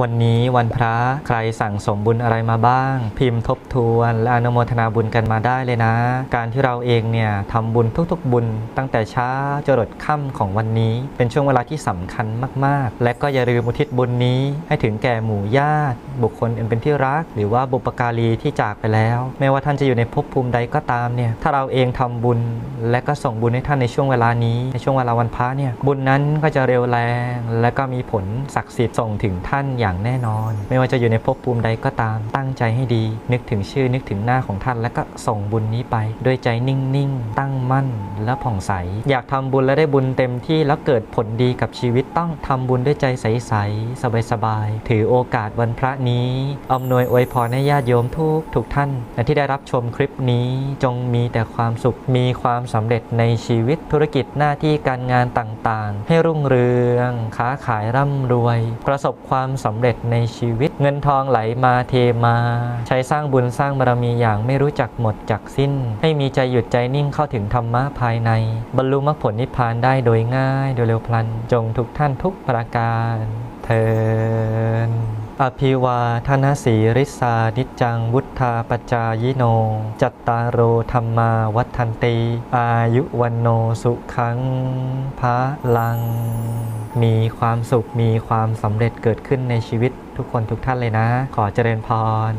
วันนี้วันพระใครสั่งสมบุญอะไรมาบ้าง พิมพ์ทบทวนและอนุโมทนาบุญกันมาได้เลยนะ การที่เราเองเนี่ยทำบุญทุกๆบุญ ตั้งแต่เช้าจรดค่ำของวันนี้ เป็นช่วงเวลาที่สำคัญมากๆ และก็อย่าลืมอุทิศบุญนี้ให้ถึงแก่หมู่ญาติ บุคคลอันเป็นที่รัก หรือว่าบุปการีที่จากไปแล้ว ไม่ว่าท่านจะอยู่ในภพภูมิใดก็ตามเนี่ยถ้าเราเองทำบุญ และก็ส่งบุญให้ท่านในช่วงเวลานี้ในช่วงเวลาวันพระเนี่ยบุญนั้นก็จะเร็วแรง และก็มีผลศักดิ์สิทธิ์ส่งถึงท่านอย่างแน่นอน ไม่ว่าจะอยู่ในภพภูมิใดก็ตามตั้งใจให้ดี นึกถึงชื่อนึกถึงหน้าของท่าน และก็ส่งบุญนี้ไป ด้วยใจนิ่งๆ ตั้งมั่นและผ่องใส อยากทำบุญและได้บุญเต็มที่แล้วเกิดผลดีกับชีวิตต้องทำบุญด้วยใจใสๆสบายๆถือโอกาสวันพระนี้อำนวยอวยพรให้ญาติโยมทุกทุกท่านที่ได้รับชมคลิปนี้จงมีแต่ความสุขมีความสำเร็จในชีวิตธุรกิจหน้าที่การงานต่างๆ ให้รุ่งเรือง ค้าขายร่ำรวย ประสบความสำเร็จในชีวิต เงินทองไหลมาเทมา ใช้สร้างบุญสร้างบารมีอย่างไม่รู้จักหมดจักสิ้น ให้มีใจหยุดใจนิ่งเข้าถึงธรรมะภายใน บรรลุมรรคผลนิพพานได้โดยง่าย โดยเร็วพลัน จงทุกท่านทุกประการเทิน อภิวาทนาสีริสานิจังวุธาปจายโน จัตตารโอธรรมาวัฒนตี อายุวันโนสุขังพระลัง มีความสุขมีความสำเร็จเกิดขึ้นในชีวิตทุกคนทุกท่านเลยนะ ขอเจริญพร